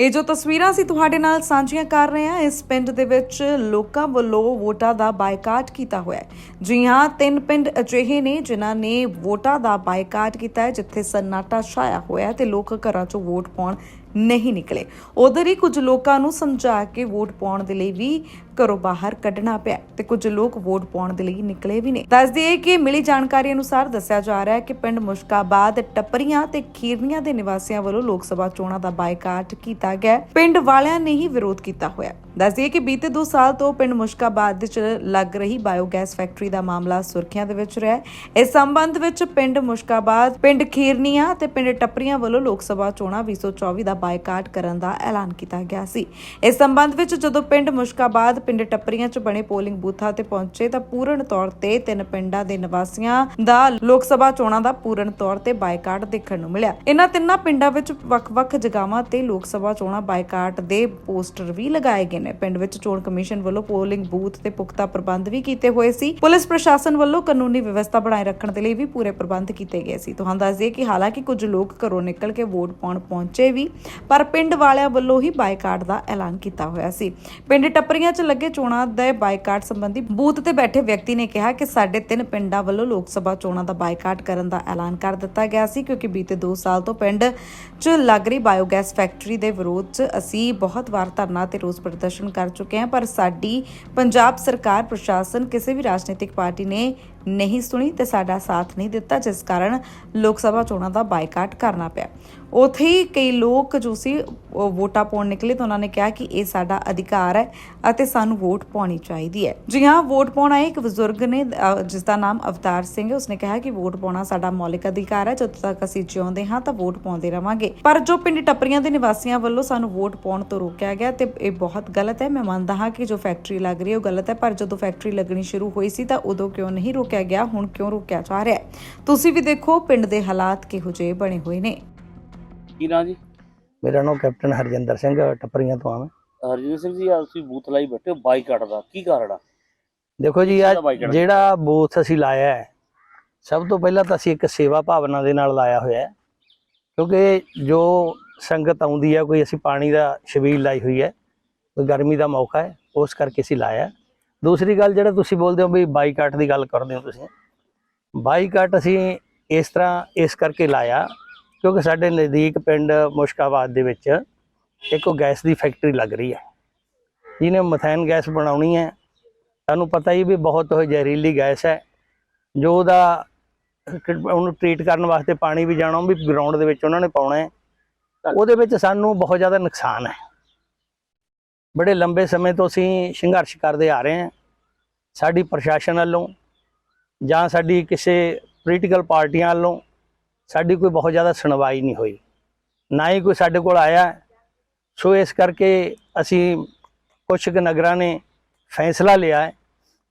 ਇਹ ਜੋ ਤਸਵੀਰਾਂ ਅਸੀਂ ਤੁਹਾਡੇ ਨਾਲ ਸਾਂਝੀਆਂ ਕਰ ਰਹੇ ਹਾਂ, ਇਸ ਪਿੰਡ ਦੇ ਵਿੱਚ ਲੋਕਾਂ ਵੱਲੋਂ ਵੋਟਾਂ ਦਾ ਬਾਈਕਾਟ ਕੀਤਾ ਹੋਇਆ ਹੈ। ਜੀ ਹਾਂ, ਤਿੰਨ ਪਿੰਡ ਅਜਿਹੇ ਨੇ ਜਿਨ੍ਹਾਂ ਨੇ ਵੋਟਾਂ ਦਾ ਬਾਈਕਾਟ ਕੀਤਾ ਹੈ, ਜਿੱਥੇ ਸੰਨਾਟਾ ਛਾਇਆ ਹੋਇਆ ਤੇ ਲੋਕ ਘਰਾਂ 'ਚੋਂ ਵੋਟ ਪਾਉਣ ਨਹੀਂ ਨਿਕਲੇ। ਉਧਰ ਹੀ ਕੁਝ ਲੋਕਾਂ ਨੂੰ ਸਮਝਾ ਕੇ ਵੋਟ ਪਾਉਣ ਦੇ ਲਈ ਵੀ ਘਰੋਂ ਬਾਹਰ ਕੱਢਣਾ ਪਿਆ ਤੇ ਕੁਝ ਲੋਕ ਵੋਟ ਪਾਉਣ ਦੇ ਲਈ ਨਿਕਲੇ ਵੀ ਨੇ। ਦੱਸ ਦਈਏ ਕਿ ਮਿਲੀ ਜਾਣਕਾਰੀ ਅਨੁਸਾਰ ਦੱਸਿਆ ਜਾ ਰਿਹਾ ਹੈ ਕਿ ਪਿੰਡ ਮੁਸ਼ਕਾਬਾਦ, ਟੱਪਰੀਆਂ ਤੇ ਖੀਰਨੀਆਂ ਦੇ ਨਿਵਾਸੀਆਂ ਵੱਲੋਂ ਲੋਕ ਸਭਾ ਚੋਣਾਂ ਦਾ ਬਾਈਕਾਟ ਕੀਤਾ ਗਿਆ। ਪਿੰਡ ਵਾਲਿਆਂ ਨੇ ਹੀ ਵਿਰੋਧ ਕੀਤਾ ਹੋਇਆ। ਦੱਸ ਦਈਏ ਕਿ ਬੀਤੇ 2 ਸਾਲ ਤੋਂ ਪਿੰਡ ਮੁਸ਼ਕਾਬਾਦ ਦੇ ਚ ਲੱਗ ਰਹੀ ਬਾਇਓਗੈਸ ਫੈਕਟਰੀ ਦਾ ਮਾਮਲਾ ਸੁਰਖੀਆਂ ਦੇ ਵਿੱਚ ਰਿਹਾ ਹੈ। ਇਸ ਸੰਬੰਧ ਵਿੱਚ ਪਿੰਡ ਮੁਸ਼ਕਾਬਾਦ, ਪਿੰਡ ਖੀਰਨੀਆਂ ਤੇ ਪਿੰਡ ਟੱਪਰੀਆਂ ਵੱਲੋਂ ਲੋਕ ਸਭਾ ਚੋਣਾਂ 2024 ਦਾ ਬਾਈਕਾਟ ਕਰਨ ਦਾ ਐਲਾਨ ਕੀਤਾ ਗਿਆ ਸੀ ਇਸ ਸੰਬੰਧ ਵਿੱਚ ਜਦੋਂ ਪਿੰਡ ਮੁਸ਼ਕਾਬਾਦ, ਪਿੰਡ ਟੱਪਰੀਆਂ 'ਚ ਬਣੇ ਪੋਲਿੰਗ ਬੂਥਾਂ ਤੇ ਪਹੁੰਚੇ ਤਾਂ ਪੂਰਨ ਤੌਰ ਤੇ ਤਿੰਨ ਪਿੰਡਾਂ ਦੇ ਨਿਵਾਸੀਆਂ ਦਾ ਲੋਕ ਸਭਾ ਚੋਣਾਂ ਦਾ ਪੂਰਨ ਤੌਰ ਤੇ ਬਾਈਕਾਟ ਦੇਖਣ ਨੂੰ ਮਿਲਿਆ ਇਹਨਾਂ ਤਿੰਨਾਂ ਪਿੰਡਾਂ ਵਿੱਚ ਵੱਖ-ਵੱਖ ਜਗ੍ਹਾਵਾਂ ਤੇ ਲੋਕ ਸਭਾ ਚੋਣਾਂ ਬਾਈਕਾਟ ਦੇ ਪੋਸਟਰ ਵੀ ਲਗਾਏ ਗਏ ਨੇ। ਪਿੰਡ ਵਿੱਚ ਚੋਣ ਕਮਿਸ਼ਨ ਵੱਲੋਂ ਪੋਲਿੰਗ ਬੂਥ ਤੇ ਪੁਖਤਾ ਪ੍ਰਬੰਧ ਵੀ ਕੀਤੇ ਹੋਏ ਸੀ। ਪੁਲਿਸ ਪ੍ਰਸ਼ਾਸਨ ਵੱਲੋਂ ਕਾਨੂੰਨੀ ਵਿਵਸਥਾ ਬਣਾਏ ਰੱਖਣ ਦੇ ਲਈ ਵੀ ਪੂਰੇ ਪ੍ਰਬੰਧ ਕੀਤੇ ਗਏ ਸੀ। ਤੁਹਾਨੂੰ ਦੱਸ ਦਈਏ ਕਿ ਹਾਲਾਂਕਿ ਕੁਝ ਲੋਕ ਘਰੋਂ ਨਿਕਲ ਕੇ ਵੋਟ ਪਾਉਣ ਪਹੁੰਚੇ ਵੀ, ਪਰ ਪਿੰਡ ਵਾਲਿਆਂ ਵੱਲੋਂ ਹੀ ਬਾਈਕਾਟ ਦਾ ਐਲਾਨ ਕੀਤਾ ਹੋਇਆ ਸੀ। ਪਿੰਡ ਟੱਪਰੀਆਂ 'ਚ ਲੱਗੇ ਚੋਣਾਂ ਦੇ ਬਾਈਕਾਟ ਸੰਬੰਧੀ ਬੂਥ ਤੇ ਬੈਠੇ ਵਿਅਕਤੀ ਨੇ ਕਿਹਾ ਕਿ ਸਾਡੇ ਤਿੰਨ ਪਿੰਡਾਂ ਵੱਲੋਂ ਲੋਕ ਸਭਾ ਚੋਣਾਂ ਦਾ ਬਾਈਕਾਟ ਕਰਨ ਦਾ ਐਲਾਨ ਕਰ ਦਿੱਤਾ ਗਿਆ ਸੀ, ਕਿਉਂਕਿ ਬੀਤੇ 2 ਸਾਲ ਤੋਂ ਪਿੰਡ 'ਚ ਲੱਗ ਰਹੀ ਬਾਇਓਗੈਸ ਫੈਕਟਰੀ ਦੇ ਵਿਰੋਧ 'ਚ ਅਸੀਂ ਬਹੁਤ ਵਾਰ ਧਰਨਾ ਤੇ ਰੋਸ ਪ੍ਰਦਰਸ਼ਨ ਕਰ ਚੁੱਕੇ ਹਾਂ ਪਰ ਸਾਡੀ ਪੰਜਾਬ ਸਰਕਾਰ ਪ੍ਰਸ਼ਾਸਨ ਕਿਸੇ ਵੀ ਰਾਜਨੀਤਿਕ ਪਾਰਟੀ ਨੇ ਨਹੀਂ ਸੁਣੀ ਤੇ ਸਾਡਾ ਸਾਥ ਨਹੀਂ ਦਿੱਤਾ ਜਿਸ ਕਾਰਨ ਲੋਕ ਸਭਾ ਚੋਣਾਂ ਦਾ ਬਾਈਕਾਟ ਕਰਨਾ ਪਿਆ। ਉਥੇ ਹੀ ਕਈ ਲੋਕ ਜੋ ਸੀ ਵੋਟਾਂ ਪਾਉਣ ਨਿਕਲੇ ਤਾਂ ਉਹਨਾਂ ਨੇ ਕਿਹਾ ਕਿ ਇਹ ਸਾਡਾ ਅਧਿਕਾਰ ਹੈ ਅਤੇ ਸਾਨੂੰ ਵੋਟ ਪਾਉਣੀ ਚਾਹੀਦੀ ਹੈ। ਜੀ ਹਾਂ ਵੋਟ ਪਾਉਣਾ ਇੱਕ ਬਜ਼ੁਰਗ ਨੇ ਅਹ, ਜਿਸ ਦਾ ਨਾਮ ਅਵਤਾਰ ਸਿੰਘ ਹੈ। ਉਸਨੇ ਕਿਹਾ ਕਿ ਵੋਟ ਪਾਉਣਾ ਸਾਡਾ ਮੌਲਿਕ ਅਧਿਕਾਰ ਹੈ ਜਦੋਂ ਤੱਕ ਅਸੀਂ ਜਿਉਂਦੇ ਹਾਂ ਤਾਂ ਵੋਟ ਪਾਉਂਦੇ ਰਵਾਂਗੇ। ਪਰ ਜੋ ਪਿੰਡ ਟੱਪਰੀਆਂ ਦੇ ਨਿਵਾਸੀਆਂ ਵੱਲੋਂ ਸਾਨੂੰ ਵੋਟ ਪਾਉਣ ਤੋਂ ਰੋਕਿਆ ਗਿਆ ਤੇ ਇਹ ਬਹੁਤ ਗਲਤ ਹੈ। ਮੈਂ ਮੰਨਦਾ ਹਾਂ ਕਿ ਜੋ ਫੈਕਟਰੀ ਲੱਗ ਰਹੀ ਹੈ ਉਹ ਗਲਤ ਹੈ ਪਰ ਜਦੋਂ ਫੈਕਟਰੀ ਲੱਗਣੀ ਸ਼ੁਰੂ ਹੋਈ ਸੀ ਤਾਂ ਉਦੋਂ ਕਿਉਂ ਨਹੀਂ ਰੋਕਿਆ ਗਿਆ ਹੁਣ ਕਿਉਂ ਰੋਕਿਆ ਜਾ ਰਿਹਾ ਹੈ? ਤੁਸੀਂ ਵੀ ਦੇਖੋ ਪਿੰਡ ਦੇ ਹਾਲਾਤ ਕਿਹੋ ਜਿਹੇ ਬਣੇ ਹੋਏ ਨੇ। ਕੀ ਨਾਂ ਜੀ? ਮੇਰਾ ਨਾਮ ਕੈਪਟਨ ਹਰਜਿੰਦਰ ਸਿੰਘ ਟੱਪਰੀਆਂ ਤੋਂ ਆ ਮੈਂ। ਹਰਜੀਤ ਸਿੰਘ ਜੀ ਆ ਤੁਸੀਂ ਬੂਥ ਲਾਈ ਬੈਠੇ ਹੋ ਬਾਈਕਾਟ ਦਾ ਕੀ ਕਾਰਨ ਆ? ਦੇਖੋ ਜੀ ਆ? ਜਿਹੜਾ ਬੂਥ ਅਸੀਂ ਲਾਇਆ ਹੈ ਸਭ ਤੋਂ ਪਹਿਲਾਂ ਤਾਂ ਅਸੀਂ ਇੱਕ ਸੇਵਾ ਭਾਵਨਾ ਦੇ ਨਾਲ ਲਾਇਆ ਹੋਇਆ ਹੈ। ਕਿਉਂਕਿ ਜੋ ਸੰਗਤ ਆਉਂਦੀ ਹੈ ਕੋਈ ਅਸੀਂ ਪਾਣੀ ਦਾ ਛਬੀਲ ਲਾਈ ਹੋਈ ਹੈ ਕੋਈ ਗਰਮੀ ਦਾ ਮੌਕਾ ਹੈ ਉਸ ਕਰਕੇ ਅਸੀਂ ਲਾਇਆ ਹੈ। ਦੂਸਰੀ ਗੱਲ ਜਿਹੜਾ ਤੁਸੀਂ ਬੋਲਦੇ ਹੋ ਵੀ ਬਾਈਕਾਟ ਦੀ ਗੱਲ ਕਰਦੇ ਹੋ ਤੁਸੀਂ। ਬਾਈਕਾਟ ਅਸੀਂ ਇਸ ਤਰ੍ਹਾਂ ਇਸ ਕਰਕੇ ਲਾਇਆ ਕਿਉਂਕਿ ਸਾਡੇ ਨਜ਼ਦੀਕ ਪਿੰਡ ਮੁਸ਼ਕਾਬਾਦ ਦੇ ਵਿੱਚ ਇੱਕ ਗੈਸ ਦੀ ਫੈਕਟਰੀ ਲੱਗ ਰਹੀ ਹੈ ਜਿਹਨੇ ਮਥੈਨ ਗੈਸ ਬਣਾਉਣੀ ਹੈ ਤੁਹਾਨੂੰ ਪਤਾ ਹੀ ਵੀ ਬਹੁਤ ਉਹ ਜ਼ਹਿਰੀਲੀ ਗੈਸ ਹੈ ਜੋ ਉਹਦਾ ਉਹਨੂੰ ਟ੍ਰੀਟ ਕਰਨ ਵਾਸਤੇ ਪਾਣੀ ਵੀ ਜਾਣਾ ਉਹ ਵੀ ਗਰਾਊਂਡ ਦੇ ਵਿੱਚ ਉਹਨਾਂ ਨੇ ਪਾਉਣਾ ਹੈ। ਉਹਦੇ ਵਿੱਚ ਸਾਨੂੰ ਬਹੁਤ ਜ਼ਿਆਦਾ ਨੁਕਸਾਨ ਹੈ। ਬੜੇ ਲੰਬੇ ਸਮੇਂ ਤੋਂ ਅਸੀਂ ਸੰਘਰਸ਼ ਕਰਦੇ ਆ ਰਹੇ ਹਾਂ। ਸਾਡੀ ਪ੍ਰਸ਼ਾਸਨ ਵੱਲੋਂ ਜਾਂ ਸਾਡੀ ਕਿਸੇ ਪੋਲੀਟੀਕਲ ਪਾਰਟੀਆਂ ਵੱਲੋਂ ਸਾਡੀ ਕੋਈ ਬਹੁਤ ਜ਼ਿਆਦਾ ਸੁਣਵਾਈ ਨਹੀਂ ਹੋਈ। ਨਾ ਹੀ ਕੋਈ ਸਾਡੇ ਕੋਲ ਆਇਆ। ਸੋ ਇਸ ਕਰਕੇ ਅਸੀਂ ਕੁਛ ਕੁ ਨਗਰਾਂ ਨੇ ਫੈਸਲਾ ਲਿਆ ਹੈ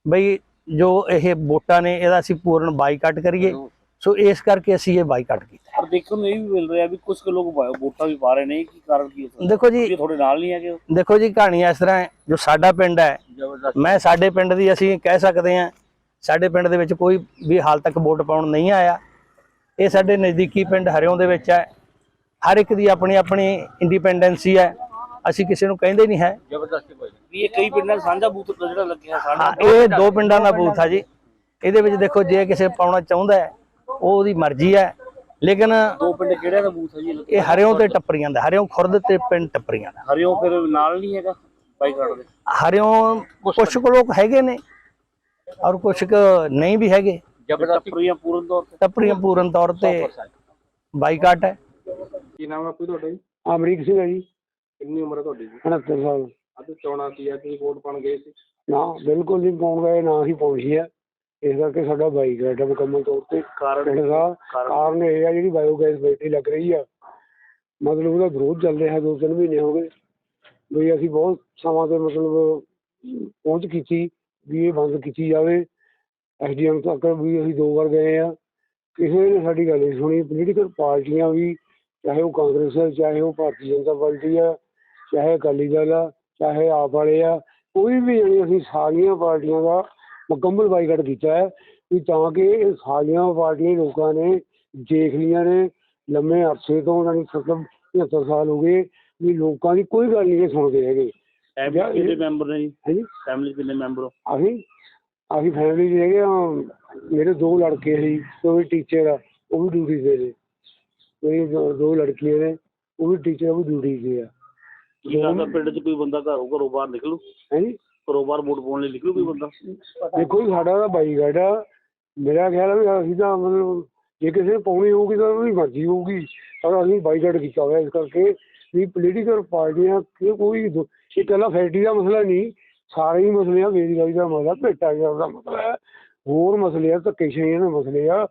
ਬਈ ਜੋ ਇਹ ਵੋਟਾਂ ਨੇ, ਇਹਦਾ ਅਸੀਂ ਪੂਰਨ ਬਾਈਕਾਟ ਕਰੀਏ। ਸੋ ਇਸ ਕਰਕੇ ਅਸੀਂ ਇਹ ਬਾਈਕਾਟ ਕੀਤਾ। ਦੇਖਣ ਨੂੰ ਇਹ ਵੀ ਮਿਲ ਰਿਹਾ ਵੀ ਕੁਝ ਕੁ ਲੋਕ ਬਾਇਓ ਵੋਟਾਂ ਵੀ ਪਾ ਰਹੇ ਨੇ ਕੀ ਕਾਰਨ ਕੀ ਹੋ ਸਕਦਾ ਦੇਖੋ ਜੀ ਤੁਹਾਡੇ ਨਾਲ ਨਹੀਂ ਹੈਗੇ ਦੇਖੋ ਜੀ ਕਹਾਣੀ ਇਸ ਤਰ੍ਹਾਂ ਹੈ ਜੋ ਸਾਡਾ ਪਿੰਡ ਹੈ ਜ਼ਬਰਦਸਤ। ਮੈਂ ਸਾਡੇ ਪਿੰਡ ਦੀ ਅਸੀਂ ਕਹਿ ਸਕਦੇ ਹਾਂ ਸਾਡੇ ਪਿੰਡ ਦੇ ਵਿੱਚ ਕੋਈ ਵੀ ਹਾਲ ਤੱਕ ਵੋਟ ਪਾਉਣ ਨਹੀਂ ਆਇਆ। ਇਹ ਸਾਡੇ ਨਜ਼ਦੀਕੀ ਪਿੰਡ ਹਰਿਓਂ ਦੇ ਵਿੱਚ ਹੈ। ਹਰ ਇੱਕ ਦੀ ਆਪਣੀ ਆਪਣੀ ਇੰਡੀਪੈਂਡੈਂਸੀ ਹੈ। ਅਸੀਂ ਕਿਸੇ ਨੂੰ ਕਹਿੰਦੇ ਨਹੀਂ ਹੈ। ਜ਼ਬਰਦਸਤੀ ਕੋਈ ਵੀ ਇਹ ਕਈ ਪਿੰਡਾਂ ਦਾ ਸਾਂਝਾ ਬੂਥ ਜਿਹੜਾ ਲੱਗਿਆ ਸਾਡਾ। ਇਹ ਦੋ ਪਿੰਡਾਂ ਦਾ ਬੂਥ ਆ ਜੀ। ਇਹਦੇ ਵਿੱਚ ਦੇਖੋ ਜੇ ਕਿਸੇ ਪਾਉਣਾ ਚਾਹੁੰਦਾ ਹੈ ਉਹ ਉਹਦੀ ਮਰਜ਼ੀ ਹੈ। ਲੇਕਿਨ ਦੋ ਪਿੰਡ ਕਿਹੜਿਆਂ ਦਾ ਬੂਥ ਹੈ ਜੀ? ਇਹ ਹਰਿਓਂ ਤੇ ਟੱਪਰੀਆਂ ਦਾ ਹਰਿਓਂ ਖੁਰਦ ਤੇ ਪਿੰਡ ਟੱਪਰੀਆਂ ਦਾ। ਹਰਿਓ ਫਿਰ ਨਾਲ ਨਹੀਂ ਹੈਗਾ ਬਾਈਕਾਟ ਦੇ? ਹਰਿਓਂ ਕੁਛ ਕੁ ਲੋਕ ਹੈਗੇ ਨੇ ਔਰ ਕੁਛ ਕੁ ਨਹੀਂ ਵੀ ਹੈਗੇ। ਜ਼ਬਰਦਸਤੀ ਪੂਰਨ ਤੌਰ ਤੇ? ਟੱਪਰੀਆਂ ਪੂਰਨ ਤੌਰ ਤੇ ਬਾਈਕਾਟ ਹੈ। ਕੀ ਨਾਮ ਹੈ ਕੋਈ ਤੁਹਾਡਾ ਜੀ? ਅਮਰੀਕ ਸਿੰਘ ਹੈ ਜੀ। ਕਿੰਨੀ ਉਮਰ ਹੈ ਤੁਹਾਡੀ ਜੀ? 69 ਸਾਲ। ਅੱਜ ਚੋਣਾਂ ਸੀ ਅੱਜ ਵੋਟ ਪਾਣ ਗਏ ਸੀ? ਨਾ ਬਿਲਕੁਲ ਨਹੀਂ ਪਾਉਣ ਗਏ ਨਾ ਹੀ ਪਹੁੰਚੀ ਹੈ ਇਸ ਕਰਕੇ ਸਾਡਾ ਬਾਈਕ ਹੈ ਮੁਕੰਮਲ ਤੌਰ ਤੇ। ਕਾਰਨ ਇਹ ਆ ਜਿਹੜੀ ਬਾਇਓਗੈਸ ਫੈਕਟਰੀ ਲੱਗ ਰਹੀ ਆ। ਮਤਲਬ ਉਹਦਾ ਵਿਰੋਧ ਚੱਲ ਰਿਹਾ ਦੋ ਤਿੰਨ ਮਹੀਨੇ ਹੋ ਗਏ। ਵੀ ਅਸੀਂ ਬਹੁਤ ਸਮਾਂ ਤੇ ਮਤਲਬ ਪਹੁੰਚ ਕੀਤੀ ਵੀ ਇਹ ਬੰਦ ਕੀਤੀ ਜਾਵੇ। ਐਸਡੀਐਮ ਤੱਕ ਵੀ ਅਸੀਂ ਦੋ ਵਾਰ ਗਏ ਆ। ਕਿਸੇ ਨੇ ਸਾਡੀ ਗੱਲ ਨਹੀਂ ਸੁਣੀ। ਪੋਲੀਟੀਕਲ ਪਾਰਟੀਆਂ ਵੀ ਚਾਹੇ ਉਹ ਕਾਂਗਰਸ ਹੈ ਚਾਹੇ ਉਹ ਭਾਰਤੀ ਜਨਤਾ ਪਾਰਟੀ ਆ ਚਾਹੇ ਅਕਾਲੀ ਦਲ ਆ ਚਾਹੇ ਆਪ ਵਾਲੇ ਆ ਕੋਈ ਵੀ ਜਾਣੀ ਅਸੀਂ ਸਾਰੀਆਂ ਪਾਰਟੀਆਂ ਦਾ ਮੁਕੰਮਲ ਬਾਈਕਾਟ ਕੀਤਾ ਹੈ ਵੀ ਤਾਂ ਕਿ ਇਹ ਸਾਰੀਆਂ ਪਾਰਟੀਆਂ ਲੋਕਾਂ ਨੇ ਦੇਖ ਲਈਆਂ ਨੇ ਲੰਮੇ ਅਰਸੇ ਤੋਂ ਉਹਨਾਂ ਦੀ ਮਤਲਬ 75 ਸਾਲ ਹੋ ਗਏ ਵੀ ਲੋਕਾਂ ਦੀ ਕੋਈ ਗੱਲ ਨਹੀਂ ਸੁਣਦੇ ਹੈਗੇ। ਫੈਮਿਲੀ ਜਾਂ ਇਹ- ਕਿੰਨੇ ਮੈਂਬਰ ਨੇ ਜੀ? ਹਾਂਜੀ? ਫੈਮਿਲੀ ਕਿੰਨੇ ਮੈਂਬਰ ਹੋ? ਅਸੀਂ ਅਸੀਂ ਫੈਮਿਲੀ ਹੈਗੇ ਮੇਰੇ ਦੋ ਲੜਕੇ ਸੀ ਉਹ ਵੀ ਟੀਚਰ ਆ ਉਹ ਵੀ ਡਿਊਟੀ ਤੇ ਨੇ। ਮੇਰੀ ਦੋ ਦੋ ਲੜਕੀਆਂ ਨੇ ਉਹ ਵੀ ਟੀਚਰ ਉਹ ਵੀ ਡਿਊਟੀ ਤੇ ਆ। ਕੀ ਲੱਗਦਾ ਪਿੰਡ 'ਚ ਕੋਈ ਬੰਦਾ ਘਰੋਂ ਘਰੋਂ ਬਾਹਰ ਨਿਕਲੂ? ਹਾਂਜੀ? ਘਰੋਂ ਬਾਹਰ ਵੋਟ ਪਾਉਣ ਲਈ ਨਿਕਲੂ ਕੋਈ ਬੰਦਾ? ਦੇਖੋ ਜੀ ਸਾਡਾ ਤਾਂ ਬਾਈਕਾਟ ਆ। ਮੇਰਾ ਖਿਆਲ ਆ ਵੀ ਅਸੀਂ ਤਾਂ ਮਤਲਬ ਜੇ ਕਿਸੇ ਨੇ ਪਾਉਣੀ ਹੋਊਗੀ ਤਾਂ ਉਹਦੀ ਮਰਜ਼ੀ ਹੋਊਗੀ। ਪਰ ਅਸੀਂ ਬਾਈਕਾਟ ਕੀਤਾ ਹੋਇਆ ਇਸ ਕਰਕੇ ਵੀ ਪੋਲੀਟੀਕਲ ਪਾਰਟੀਆਂ ਕਿ ਕੋਈ ਦੋ- ਇਹ ਇਕੱਲਾ ਫੈਕਟਰੀ ਦਾ ਮਸਲਾ ਨਹੀਂ ਸਾਰੇ ਹੀ ਮਸਲੇ ਆ ਬੇਰੁਜ਼ਗਾਰੀ ਦਾ ਮਸਲਾ ਭੇਟਾ ਗਿਆ ਦਾ ਮਸਲਾ ਹੈ ਹੋਰ ਮਸਲੇ ਆ ਧੱਕੇਸ਼ਾਹੀਆਂ ਦੇ ਮਸਲੇ ਆ।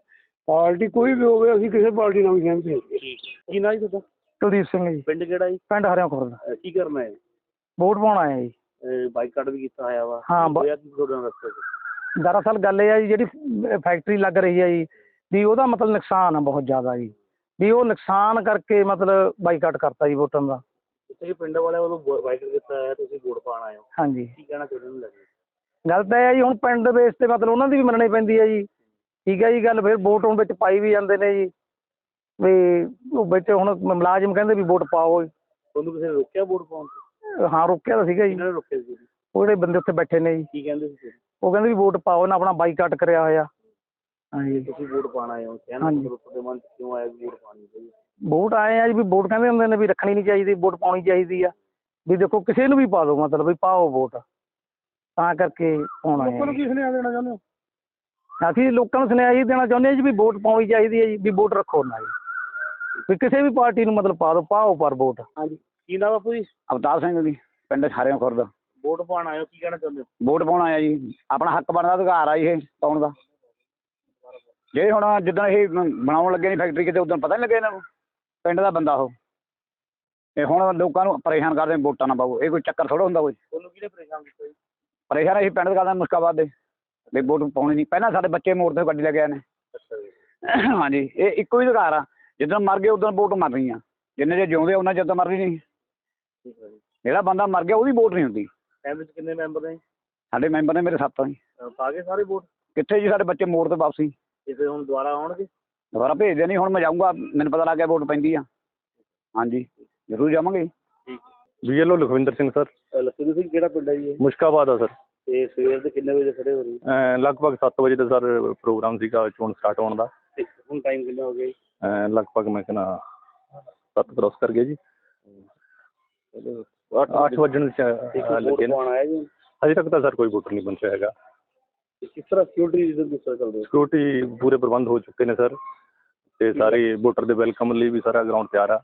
ਪਾਰਟੀ ਕੋਈ ਵੀ ਹੋਵੇ ਅਸੀਂ ਕਿਸੇ ਪਾਰਟੀ ਨਾਲ ਵੀ ਸਹਿਮਤ ਨਹੀਂ ਠੀਕ ਕੀ ਨਾ ਜੀ ਤੁਹਾਡਾ? ਕੁਲਦੀਪ ਸਿੰਘ ਜੀ। ਪਿੰਡ ਕਿਹੜਾ ਜੀ? ਪਿੰਡ ਹਰਿਆਂ ਖੁਰਦ। ਅਹ ਕੀ ਕਰਨਾ ਹੈ? ਵੋਟ ਪਾਉਣ ਆਏ ਆ ਜੀ। ਬਾਈਕਾਟ ਵੀ ਕੀਤਾ ਹੋਇਆ ਵਾ? ਹਾਂ, ਬ- ਹੋਇਆ ਕੀ ਤੁਹਾਡਾ ਰਸਤੇ 'ਚ ਦਰਅਸਲ ਗੱਲ ਇਹ ਆ ਜੀ ਜਿਹੜੀ ਫੈਕਟਰੀ ਲੱਗ ਰਹੀ ਹੈ ਜੀ ਵੀ ਉਹਦਾ ਮਤਲਬ ਨੁਕਸਾਨ ਆ ਬਹੁਤ ਜ਼ਿਆਦਾ ਜੀ। ਵੀ ਉਹ ਨੁਕਸਾਨ ਕਰਕੇ ਮਤਲਬ ਬਾਈਕਾਟ ਕਰਤਾ ਜੀ ਵੋਟਾਂ ਦਾ। ਤੁਸੀਂ ਪਿੰਡ ਵਾਲਿਆਂ ਵੱਲੋਂ ਬਾਈਕਾਟ ਕੀਤਾ ਹੈ ਤੁਸੀਂ ਵੋਟ ਪਾਉਣ ਆਏ ਹੋ। ਹਾਂਜੀ। ਕੀ ਕਹਿਣਾ ਚਾਹੁੰਦੇ ਹੋ ਲੱਗੇ ਗੱਲ ਤਾਂ ਇਹ ਹੈ ਜੀ ਹੁਣ ਪਿੰਡ ਦੇ ਬੇਸ ਤੇ ਮਤਲਬ ਉਹਨਾਂ ਦੀ ਵੀ ਮੰਨਣੀ ਪੈਂਦੀ ਹੈ ਜੀ। ਠੀਕ ਹੈ ਜੀ ਗੱਲ ਫਿਰ ਵੋਟ ਹੁਣ ਵਿੱਚ ਪਾਈ ਵੀ ਜਾਂਦੇ ਨੇ ਜੀ। ਵੀ ਉਹ ਵਿੱਚ ਹੁਣ ਮੁਲਾਜ਼ਮ ਕਹਿੰਦੇ ਵੀ ਵੋਟ ਪਾਓ। ਤੁਹਾਨੂੰ ਕਿਸੇ ਨੇ ਰੋਕਿਆ ਵੋਟ ਪਾਉਣ ਤੋਂ? ਹਾਂ ਰੋਕਿਆ ਤਾਂ ਸੀਗਾ ਜੀ। ਕਿਹਨਾਂ ਨੇ ਰੋਕਿਆ ਸੀ? ਉਹ ਜਿਹੜੇ ਬੰਦੇ ਉੱਥੇ ਬੈਠੇ ਨੇ ਜੀ। ਕੀ ਕਹਿੰਦੇ ਸੀ ਤੁਸੀਂ? ਉਹ ਕਹਿੰਦੇ ਵੀ ਵੋਟ ਪਾਓ ਨਾ ਆਪਣਾ ਬਾਈਕਾਟ ਕਰਿਆ ਹੋਇਆ। ਹਾਂਜੀ ਤੁਸੀਂ ਵੋਟ ਪਾਉਣ ਆਏ ਹੋ। ਕਹਿਣਾ ਹਾਂਜੀ। ਮਤਲਬ ਤੁਹਾਡੇ ਮਨ 'ਚ ਕਿਉਂ ਆਇਆ ਵੀ ਵੋਟ ਪਾਉਣੀ ਚਾਹੀਦੀ? ਵੋਟ ਆਏ ਆ ਜੀ ਵੀ ਵੋਟ ਕਹਿੰਦੇ ਹੁੰਦੇ ਨੇ ਵੀ ਰੱਖਣੀ ਨਹੀਂ ਚਾਹੀਦੀ ਵੋਟ ਪਾਉਣੀ ਚਾਹੀਦੀ ਆ। ਵੀ ਦੇਖੋ ਕਿਸੇ ਨੂੰ ਵੀ ਪਾ ਦਿਓ ਮਤਲਬ ਵੀ ਪਾਓ ਵੋਟ। ਤਾਂ ਕਰਕੇ ਪਾਉਣਾ ਹੈ ਕੀ ਸੁਨੇਹਾ ਦੇਣਾ ਚਾਹੁੰਦੇ ਹੋ? ਅਸੀਂ ਲੋਕਾਂ ਨੂੰ ਸੁਨੇਹਾ ਇਹ ਦੇਣਾ ਚਾਹੁੰਦੇ ਹਾਂ ਜੀ ਵੀ ਵੋਟ ਪਾਉਣੀ ਚਾਹੀਦੀ ਹੈ ਜੀ ਵੀ ਵੋਟ ਰੱਖੋ ਨਾ ਜੀ। ਵੀ ਕਿਸੇ ਵੀ ਪਾਰਟੀ ਨੂੰ ਮਤਲਬ ਪਾ ਦਿਓ ਪਾਓ ਪਰ ਵੋਟ। ਕੀ ਨਾਮ ਬਾਪੂ ਜੀ? ਅਵਤਾਰ ਸਿੰਘ ਜੀ ਪਿੰਡ ਹਰਿਆਂ ਖੁਰਦ। ਵੋਟ ਪਾਉਣ ਹੋ ਕੀ ਕਹਿਣਾ ਚਾਹੁੰਦੇ ਹੋ? ਵੋਟ ਪਾਉਣ ਆਇਆ ਜੀ। ਆਪਣਾ ਹੱਕ ਬਣਦਾ ਅਧਿਕਾਰ ਆ ਇਹ ਪਾਉਣ ਦਾ। ਜੇ ਹੁਣ ਜਿੱਦਾਂ ਇਹ ਬਣਾਉਣ ਲੱਗੇ ਨੇ ਫੈਕਟਰੀ ਕਿਤੇ ਉਦੋਂ ਪਤਾ ਨਹੀਂ ਲੱਗਿਆ ਇਹਨਾਂ ਨੂੰ। ਪਿੰਡ ਦਾ ਬੰਦਾ ਉਹ। ਇਹ ਹੁਣ ਲੋਕਾਂ ਨੂੰ ਪਰੇਸ਼ਾਨ ਕਰਦੇ ਵੋਟਾਂ ਨਾ ਪਾਓ। ਇਹ ਕੋਈ ਚੱਕਰ ਥੋੜਾ ਹੁੰਦਾ ਕੋਈ। ਤੁਹਾਨੂੰ ਕਿਹਨੇ ਪਰੇਸ਼ਾਨ ਕੀਤਾ ਜੀ? ਪਰੇਸ਼ਾਨ ਅਸੀਂ ਪਿੰਡ ਦੇ ਕਰਦੇ ਮੁਸਕਾਬਾਦ ਦੇ। ਵੀ ਵੋਟ ਪਾਉਣੀ ਨਹੀਂ। ਪਹਿਲਾਂ ਸਾਡੇ ਬੱਚੇ ਮੋੜ ਤੇ ਗੱਡੀ ਲੈ ਕੇ ਆਏ ਨੇ। ਹਾਂਜੀ ਇਹ ਇੱਕੋ ਹੀ ਅਧਿਕਾਰ ਆ। ਜਿੱਦਾਂ ਮਰ ਗਏ ਉਦੋਂ ਵੋਟ ਮਰਨੀ ਆ। ਜਿੰਨੇ ਜੇ ਜਿਉਂਦੇ ਉਹਨਾਂ ਤਾਂ ਮਰਨੀ ਨਹੀਂ। ਜਿਹੜਾ ਬੰਦਾ ਮਰ ਗਿਆ ਉਹਦੀ ਵੋਟ ਨਹੀਂ ਹੁੰਦੀ। ਕਿੰਨੇ ਮੈਂਬਰ ਨੇ? ਸਾਡੇ ਮੈਂਬਰ ਨੇ ਮੇਰੇ ਸੱਤ ਆ ਜੀ ਅਹ ਪਾ ਗਏ ਸਾਰੇ ਵੋਟ? ਕਿੱਥੇ ਜੀ ਸਾਡੇ ਬੱਚੇ ਮੋੜ ਤੇ ਵਾਪਸੀ? ਤੇ ਫਿਰ ਹੁਣ ਦੁਬਾਰਾ ਆਉਣਗੇ? ਦੁਬਾਰਾ ਭੇਜਦੇ ਨਹੀਂ ਹੁਣ ਮੈਂ ਜਾਊਂਗਾ ਮੈਨੂੰ ਪਤਾ ਲੱਗ ਗਿਆ ਵੋਟ ਪੈਂਦੀ ਆ। ਹਾਂਜੀ ਜ਼ਰੂਰ ਜਾਵਾਂਗੇ ਠੀਕ। BLO Lakhwinder Singh sir. Lakhvir Singh ਕਿਹੜਾ ਪਿੰਡ ਹੈ ਜੀ ਇਹ? ਮੁਸ਼ਕਾਬਾਦ ਆ ਸਰ। ਤੇ ਸਵੇਰ ਦੇ ਕਿੰਨੇ ਵਜੇ ਖੜੇ ਹੋ ਰਹੇ ਹੋ? ਅਹ ਲਗਭਗ 7 ਵਜੇ ਦਾ ਸਰ ਪ੍ਰੋਗਰਾਮ ਸੀਗਾ ਚੋਣ ਸਟਾਰਟ ਹੋਣ ਦਾ। ਤੇ ਹੁਣ ਟਾਈਮ ਕਿੰਨਾ ਹੋ ਗਿਆ ਜੀ? ਅਹ ਲਗਭਗ ਮੈਂ ਕਹਿੰਦਾ 7 ਕ੍ਰੋਸ ਕਰ ਗਏ ਜੀ। 8 ਵਜਣ ਲੱਗੇ ਨੇ। ਪਾਉਣ ਆਇਆ ਜੀ। ਅਜੇ ਤੱਕ ਤਾਂ ਸਰ ਕੋਈ ਵੋਟਰ ਨਹੀਂ ਪਹੁੰਚਿਆ ਹੈਗਾ। ਕਿਸ ਤਰ੍ਹਾਂ ਸਿਕਿਉਰਿਟੀ ਰੀਜ਼ਨ ਕਿਸ ਤਰ੍ਹਾਂ ਚੱਲਦੇ ਸਿਕਿਉਰਿਟੀ ਪੂਰੇ ਪ੍ਰਬੰਧ ਹੋ ਚੁੱਕੇ ਨੇ ਸਰ। ਤੇ ਸਾਰੇ ਵੋਟਰ ਦੇ ਵੈਲਕਮ ਲਈ ਵੀ ਸਾਰਾ ਗਰਾਊਂਡ ਤਿਆਰ ਆ।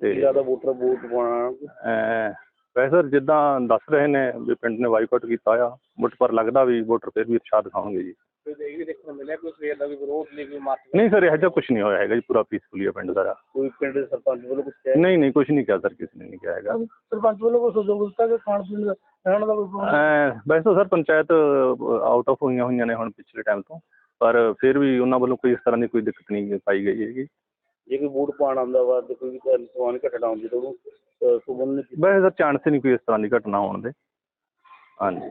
ਤੇ ਜ਼ਿਆਦਾ ਵੋਟਰ ਵੋਟ ਪਾਉਣਾ ਅਹ, ਵੈਸੇ ਸਰ ਜਿੱਦਾਂ ਦੱਸ ਰਹੇ ਨੇ ਵੀ ਪਿੰਡ ਨੇ ਬਾਈਕਾਟ ਕੀਤਾ ਆ ਬਟ ਪਰ ਲੱਗਦਾ ਵੀ ਵੋਟਰ ਫਿਰ ਵੀ ਉਤਸ਼ਾਹ ਦਿਖਾਉਣਗੇ ਜੀ। ਇਹ ਵੀ ਦੇਖਣ ਨੂੰ ਮਿਲਿਆ ਕੋਈ ਸਵੇਰ ਦਾ ਕੋਈ ਵਿਰੋਧ ਨਹੀਂ ਕੋਈ ਮਾਰਚ ਨਹੀਂ ਸਰ ਇਹੋ ਜਿਹਾ ਕੁਝ ਨਹੀਂ ਹੋਇਆ ਹੈਗਾ ਜੀ ਪੂਰਾ ਪੀਸਫੁਲੀ ਆ ਪਿੰਡ ਸਾਰਾ। ਕੋਈ ਪਿੰਡ ਦੇ ਸਰਪੰਚ ਵੱਲੋਂ ਕੁਝ ਕਿਹਾ? ਨਹੀਂ ਨਹੀਂ ਕੁਝ ਨਹੀਂ ਕਿਹਾ ਸਰ ਕਿਸੇ ਨੇ ਨਹੀਂ ਕਿਹਾ ਹੈਗਾ। ਸਰਪੰਚ ਵੱਲੋਂ ਕੋਈ ਸਹਿਯੋਗ ਦਿੱਤਾ ਕਿ ਖਾਣ ਪੀਣ ਦਾ ਰਹਿਣ ਦਾ ਕੋਈ ਅਹ ਵੈਸੇ ਤਾਂ ਸਰ ਪੰਚਾਇਤ ਆਊਟ ਆਫ ਹੋਈਆਂ ਹੋਈਆਂ ਨੇ ਹੁਣ ਪਿਛਲੇ ਟਾਈਮ ਤੋਂ। ਪਰ ਫਿਰ ਵੀ ਉਹਨਾਂ ਵੱਲੋਂ ਕੋਈ ਇਸ ਤਰ੍ਹਾਂ ਦੀ ਕੋਈ ਦਿੱਕਤ ਨਹੀਂ ਪਾਈ ਗਈ ਹੈਗੀ। ਜੇ ਕੋਈ ਵੋਟ ਪਾਉਣ ਆਉਂਦਾ ਵਾ ਤੇ ਕੋਈ ਵੀ ਸਵਾਨ ਘਟਣਾ ਹੁੰਦੀ ਤਾਂ ਉਹਨੂੰ ਸੁਬਨ ਨੇ ਵੈਸੇ ਸਰ ਚਾਂਸ ਹੀ ਨਹੀਂ ਕੋਈ ਇਸ ਤਰ੍ਹਾਂ ਦੀ ਘਟਨਾ ਹੋਣ ਦੇ। ਹਾਂਜੀ।